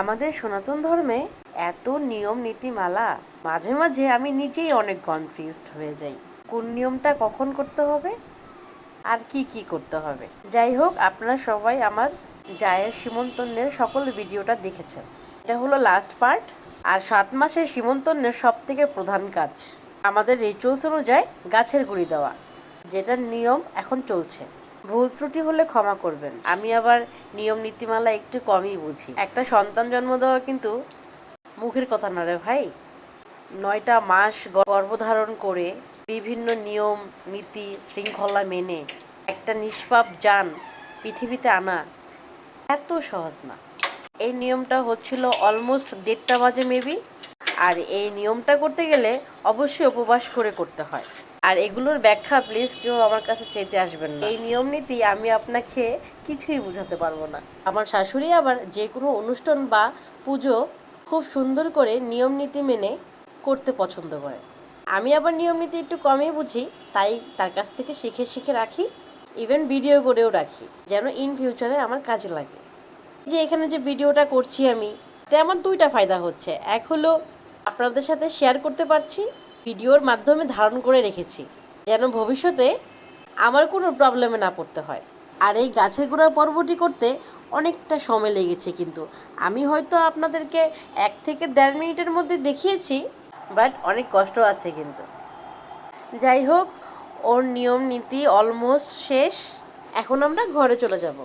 আমাদের সনাতন ধর্মে এত নিয়ম, নীতিমালা, মাঝে মাঝে আমি নিজেই অনেক কনফিউজড হয়ে যাই। কোন নিয়মটা কখন করতে হবে? আর কি কি করতে হবে? যাই হোক, আপনারা সবাই আমার জায়ের সীমন্তন্যের সকল ভিডিওটা দেখেছেন। এটা হলো লাস্ট পার্ট আর সাত মাসের সীমন্তন্যের সব থেকে প্রধান কাজ। আমাদের রিচুয়ালস অনুযায়ী গাছের গুঁড়ি দেওয়া, যেটার নিয়ম এখন চলছে। ভুল ত্রুটি হলে ক্ষমা করবেন। আমি আবার নিয়ম নীতিমালা একটু কমই বুঝি। একটা সন্তান জন্ম দেওয়া কিন্তু মুখের কথা না রে ভাই। নয়টা মাস গর্ভধারণ করে বিভিন্ন নিয়ম, নীতি, শৃঙ্খলা মেনে একটা নিষ্পাপ যান পৃথিবীতে আনা এত সহজ না। এই নিয়মটা হচ্ছিল অলমোস্ট দেড়টা বাজে মেবি আর এই নিয়মটা করতে গেলে অবশ্যই উপবাস করে করতে হয়। আর এগুলোর ব্যাখ্যা প্লিজ কেউ আমার কাছে চেতে আসবেন না। এই নিয়ম নীতি আমি আপনাকে কিছুই বোঝাতে পারব না। আমার শাশুড়ি আবার যে কোনো অনুষ্ঠান বা পুজো খুব সুন্দর করে নিয়ম নীতি মেনে করতে পছন্দ করে। আমি আবার নিয়ম নীতি একটু কমই বুঝি, তাই তার কাছ থেকে শিখে শিখে রাখি ইভেন ভিডিও করেও রাখি, যেন ইন ফিউচারে আমার কাজে লাগে। যে এখানে যে ভিডিওটা করছি আমি, তে আমার দুইটা ফায়দা হচ্ছে। এক হলো আপনাদের সাথে শেয়ার করতে পারছি ভিডিওর মাধ্যমে ধারণ করে রেখেছি, যেন ভবিষ্যতে আমার কোনো প্রবলেমে না পড়তে হয়। আর এই গাছের গোড়া পর্বটি করতে অনেকটা সময় লেগেছে কিন্তু। আমি হয়তো আপনাদেরকে এক থেকে দেড় মিনিটের মধ্যে দেখিয়েছি, বাট অনেক কষ্ট আছে কিন্তু। যাই হোক, ওর নিয়ম নীতি অলমোস্ট শেষ। এখন আমরা ঘরে চলে যাব।